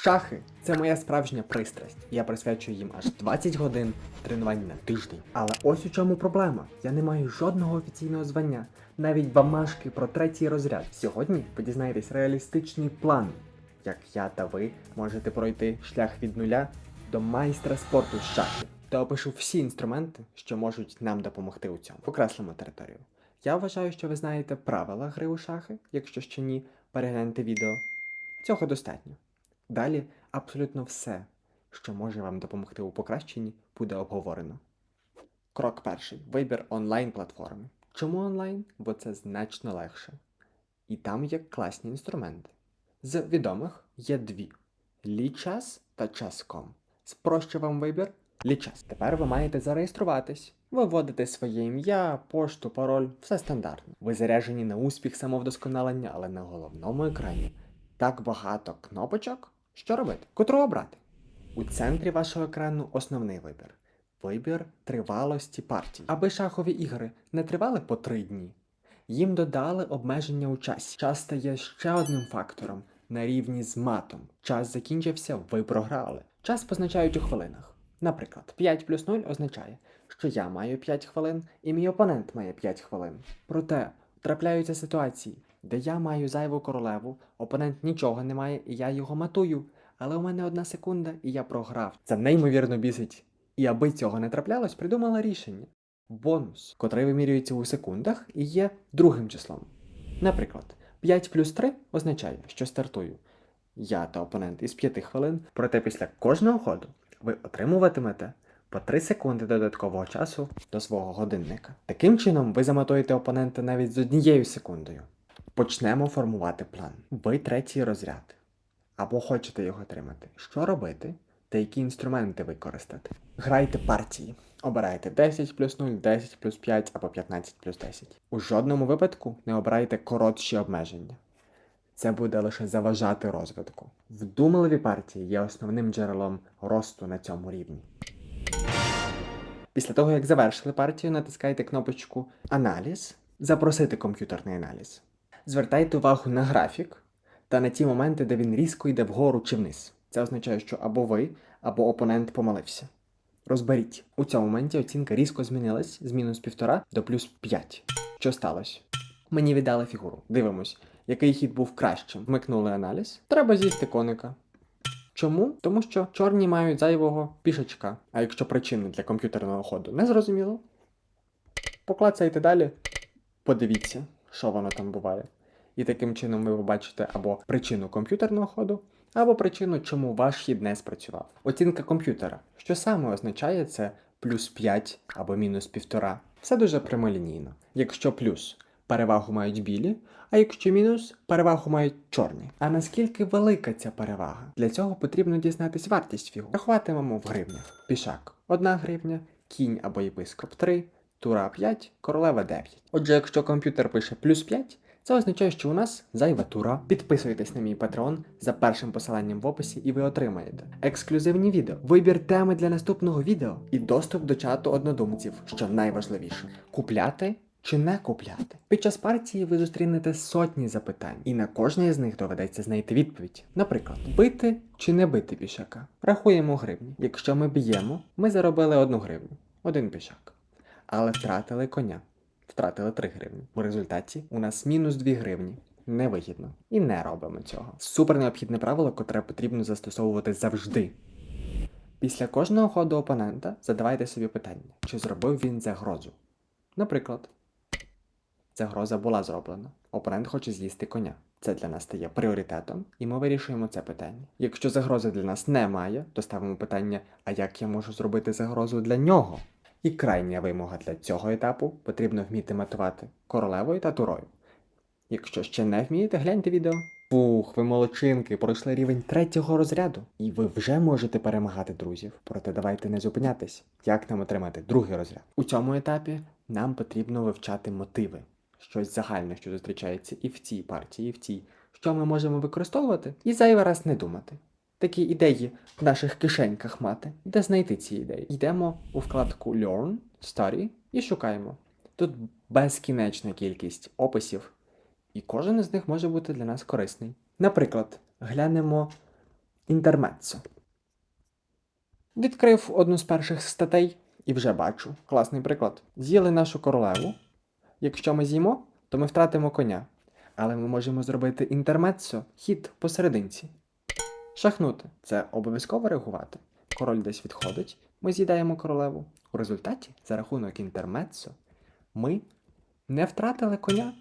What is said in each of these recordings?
Шахи це моя справжня пристрасть. Я присвячую їм аж 20 годин тренувань на тиждень. Але ось у чому проблема. Я не маю жодного офіційного звання, навіть бамашки про третій розряд. Сьогодні ви дізнаєтесь реалістичний план, як я та ви можете пройти шлях від нуля до майстра спорту з шахів. Та опишу всі інструменти, що можуть нам допомогти у цьому. Окреслимо територію. Я вважаю, що ви знаєте правила гри у шахи. Якщо ще ні, перегляньте відео. Цього достатньо. Далі абсолютно все, що може вам допомогти у покращенні, буде обговорено. Крок перший вибір онлайн-платформи. Чому онлайн? Бо це значно легше. І там є класні інструменти. З відомих є дві: Лічас та Chess.com. Спрощу вам вибір Лічас. Тепер ви маєте зареєструватись. Ви вводите своє ім'я, пошту, пароль, все стандартно. Ви заряжені на успіх самовдосконалення, але на головному екрані так багато кнопочок. Що робити? Котру обрати? У центрі вашого екрану основний вибір. Вибір тривалості партій. Аби шахові ігри не тривали по три дні. Їм додали обмеження у часі. Час стає ще одним фактором на рівні з матом. Час закінчився, ви програли. Час позначають у хвилинах. Наприклад, 5 плюс 0 означає, що я маю 5 хвилин і мій опонент має 5 хвилин. Проте трапляються ситуації, де я маю зайву королеву, опонент нічого не має, і я його матую. Але у мене одна секунда, і я програв. Це неймовірно бісить. І аби цього не траплялось, придумала рішення. Бонус, котрий вимірюється у секундах і є другим числом. Наприклад, 5 плюс 3 означає, що стартую я та опонент із 5 хвилин, проте після кожного ходу ви отримуватимете по 3 секунди додаткового часу до свого годинника. Таким чином, ви замотуєте опонента навіть з однією секундою. Почнемо формувати план. Ви третій розряд. Або хочете його отримати. Що робити та які інструменти використати? Грайте партії. Обирайте 10 плюс 0, 10 плюс 5 або 15 плюс 10. У жодному випадку не обирайте коротші обмеження. Це буде лише заважати розвитку. Вдумливі партії є основним джерелом росту на цьому рівні. Після того, як завершили партію, натискайте кнопочку Аналіз, запросити комп'ютерний аналіз. Звертайте увагу на графік та на ті моменти, де він різко йде вгору чи вниз. Це означає, що або ви, або опонент помилився. Розберіть. У цьому моменті оцінка різко змінилась з мінус 1,5 до плюс 5. Що сталося? Мені віддали фігуру. Дивимось, який хід був кращим. Вмикнули аналіз. Треба з'їсти коника. Чому? Тому що чорні мають зайвого пішечка. А якщо причини для комп'ютерного ходу не зрозуміло, поклацайте далі, подивіться, що воно там буває. І таким чином ви побачите або причину комп'ютерного ходу, або причину, чому ваш хід не спрацював. Оцінка комп'ютера. Що саме означає це плюс 5 або мінус 1,5. Все дуже прямолінійно. Якщо плюс перевагу мають білі, а якщо мінус перевагу мають чорні. А наскільки велика ця перевага? Для цього потрібно дізнатись вартість фігур. Рахуватимемо в гривнях. Пішак 1 гривня, кінь або єпископ 3, тура 5, королева 9. Отже, якщо комп'ютер пише плюс 5, це означає, що у нас зайва тура. Підписуйтесь на мій патреон за першим посиланням в описі, і ви отримаєте ексклюзивні відео, вибір теми для наступного відео і доступ до чату однодумців, що найважливіше купляти. Чи не купляти? Під час партії ви зустрінете сотні запитань, і на кожне з них доведеться знайти відповідь. Наприклад, бити чи не бити пішака. Рахуємо гривні. Якщо ми б'ємо, ми заробили одну гривню, один пішак. Але втратили коня, втратили 3 гривні. У результаті у нас мінус 2 гривні. Невигідно. І не робимо цього. Супер необхідне правило, котре потрібно застосовувати завжди. Після кожного ходу опонента задавайте собі питання, чи зробив він загрозу. Наприклад, загроза була зроблена. Опонент хоче з'їсти коня. Це для нас стає пріоритетом, і ми вирішуємо це питання. Якщо загрози для нас немає, то ставимо питання: а як я можу зробити загрозу для нього? І крайня вимога для цього етапу потрібно вміти матувати королевою та турою. Якщо ще не вмієте, гляньте відео. Фух, ви молодчинки, пройшли рівень третього розряду, і ви вже можете перемагати друзів. Проте давайте не зупинятись. Як нам отримати другий розряд? У цьому етапі нам потрібно вивчати мотиви, щось загальне, що зустрічається і в цій партії, і в цій, що ми можемо використовувати, і зайвий раз не думати. Такі ідеї в наших кишеньках мати, де знайти ці ідеї. Йдемо у вкладку Learn, Study і шукаємо. Тут безкінечна кількість описів, і кожен із них може бути для нас корисний. Наприклад, глянемо Інтермеццо. Відкрив одну з перших статей і вже бачу. Класний приклад. З'їли нашу королеву. Якщо ми з'їмо, то ми втратимо коня. Але ми можемо зробити інтермеццо, хід посерединці. Шахнути це обов'язково реагувати. Король десь відходить, ми з'їдаємо королеву. У результаті, за рахунок інтермеццо, ми не втратили коня,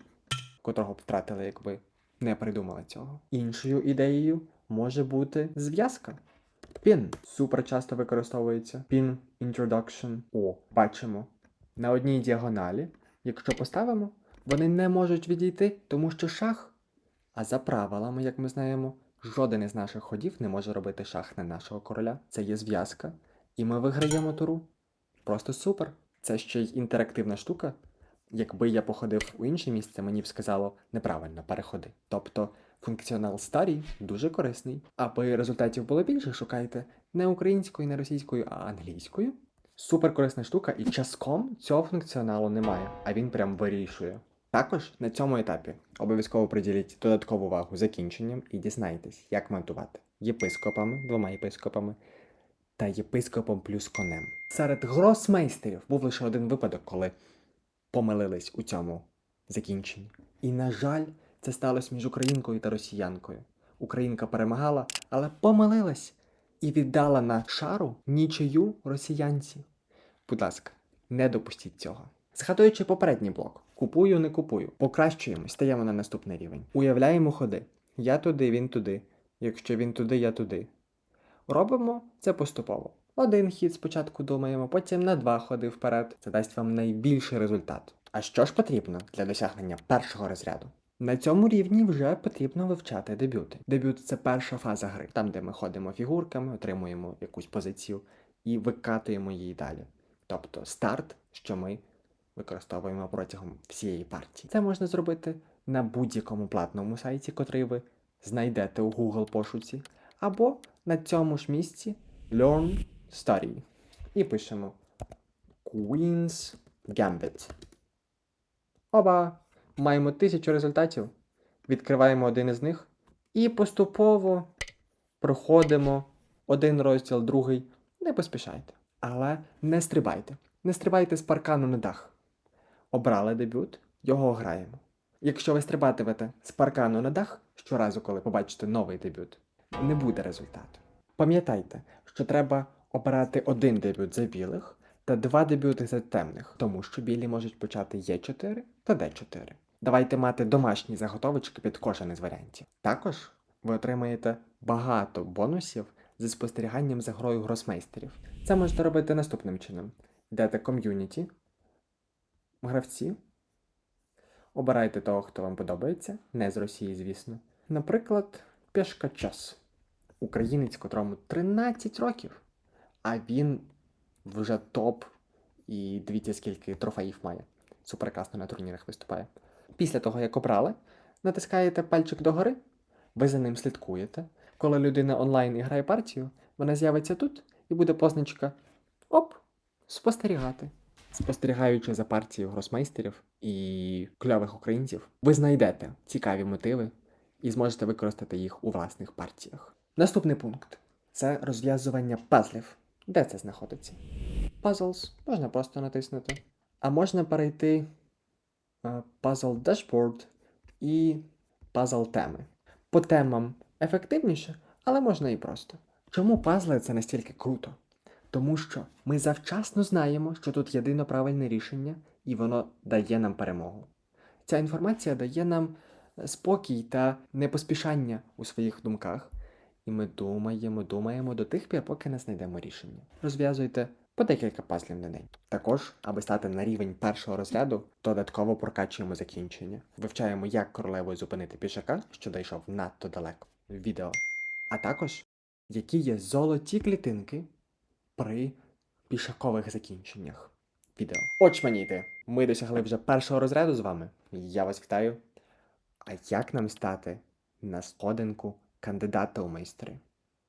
котрого б втратили, якби не придумали цього. Іншою ідеєю може бути зв'язка. Pin супер часто використовується. Pin introduction. О, бачимо. На одній діагоналі, якщо поставимо, вони не можуть відійти, тому що шах. А за правилами, як ми знаємо, жоден із наших ходів не може робити шах на нашого короля. Це є зв'язка. І ми виграємо туру. Просто супер. Це ще й інтерактивна штука. Якби я походив у інше місце, мені б сказало неправильно переходи. Тобто функціонал старий дуже корисний. Аби результатів було більше, шукайте не українською, не російською, а англійською. Супер корисна штука, і часком цього функціоналу немає, а він прям вирішує. Також на цьому етапі обов'язково приділіть додаткову увагу закінченням і дізнайтесь, як монтувати єпископами, двома єпископами та єпископом плюс конем. Серед гросмейстерів був лише один випадок, коли помилились у цьому закінченні. І, на жаль, це сталося між українкою та росіянкою. Українка перемагала, але помилилась і віддала на шару нічию росіянці. Будь ласка, не допустіть цього. Згадуючи попередній блок, купую, не купую, покращуємо, стаємо на наступний рівень. Уявляємо ходи. Я туди, він туди. Якщо він туди, я туди. Робимо це поступово. Один хід спочатку думаємо, потім на два ходи вперед. Це дасть вам найбільший результат. А що ж потрібно для досягнення першого розряду? На цьому рівні вже потрібно вивчати дебюти. Дебют це перша фаза гри, там, де ми ходимо фігурками, отримуємо якусь позицію і викатуємо її далі. Тобто старт, що ми використовуємо протягом всієї партії. Це можна зробити на будь-якому платному сайті, котрий ви знайдете у Google пошуці, або на цьому ж місці Learn Study. І пишемо Queen's Gambit. Оба! Маємо тисячу результатів. Відкриваємо один із них і поступово проходимо один розділ, другий. Не поспішайте. Але не стрибайте. Не стрибайте з паркану на дах. Обрали дебют, його граємо. Якщо ви стрибатимете з паркану на дах щоразу, коли побачите новий дебют, не буде результату. Пам'ятайте, що треба обирати один дебют за білих та два дебюти за темних, тому що білі можуть почати Е4 та Д4. Давайте мати домашні заготовочки під кожен із варіантів. Також ви отримаєте багато бонусів зі спостеріганням за грою гросмейстерів. Це можете робити наступним чином: йдете ком'юніті, гравці, обирайте того, хто вам подобається, не з Росії, звісно. Наприклад, Пешка Час. Українець, котрому 13 років, а він вже топ і дивіться, скільки трофеїв має. Суперкласно на турнірах виступає. Після того, як обрали, натискаєте пальчик догори, ви за ним слідкуєте. Коли людина онлайн і грає партію, вона з'явиться тут і буде позначка Оп! Спостерігати. Спостерігаючи за партією гросмейстерів і кльових українців, ви знайдете цікаві мотиви і зможете використати їх у власних партіях. Наступний пункт це розв'язування пазлів. Де це знаходиться? Puzzles можна просто натиснути. А можна перейти е, Puzzle Dashboard і Puzzle теми. По темам ефективніше, але можна і просто. Чому пазли це настільки круто? Тому що ми завчасно знаємо, що тут єдино правильне рішення, і воно дає нам перемогу. Ця інформація дає нам е, спокій та непоспішання у своїх думках. І ми думаємо, думаємо до тих пір, поки не знайдемо рішення. Розв'язуйте по декілька пазлів на день. Також, аби стати на рівень першого розряду, додатково прокачуємо закінчення. Вивчаємо, як королевою зупинити пішака, що дійшов надто далеко в відео. А також, які є золоті клітинки при пішакових закінченнях. Відео. Очманіти! Ми досягли вже першого розряду з вами. Я вас вітаю. А як нам стати на сходинку кандидата у майстри?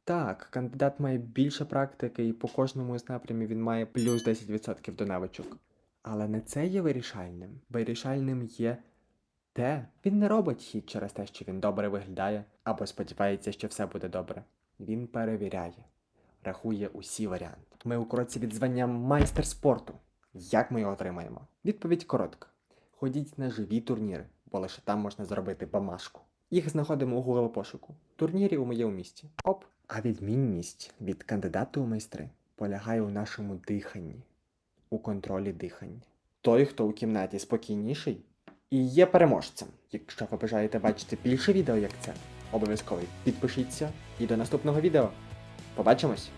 Так, кандидат має більше практики, і по кожному з напрямів він має плюс 10% до навичок. Але не це є вирішальним. Вирішальним є те, він не робить хід через те, що він добре виглядає, або сподівається, що все буде добре. Він перевіряє, рахує усі варіанти. Ми у кроці від звання майстер спорту. Як ми його отримаємо? Відповідь коротка. Ходіть на живі турніри, бо лише там можна зробити бамашку. Їх знаходимо у Google пошуку. Турнірі у моєму місті. Оп. А відмінність від кандидата у майстри полягає у нашому диханні, у контролі дихання. Той, хто у кімнаті спокійніший, і є переможцем. Якщо ви бажаєте бачити більше відео як це, обов'язково підпишіться і до наступного відео. Побачимось!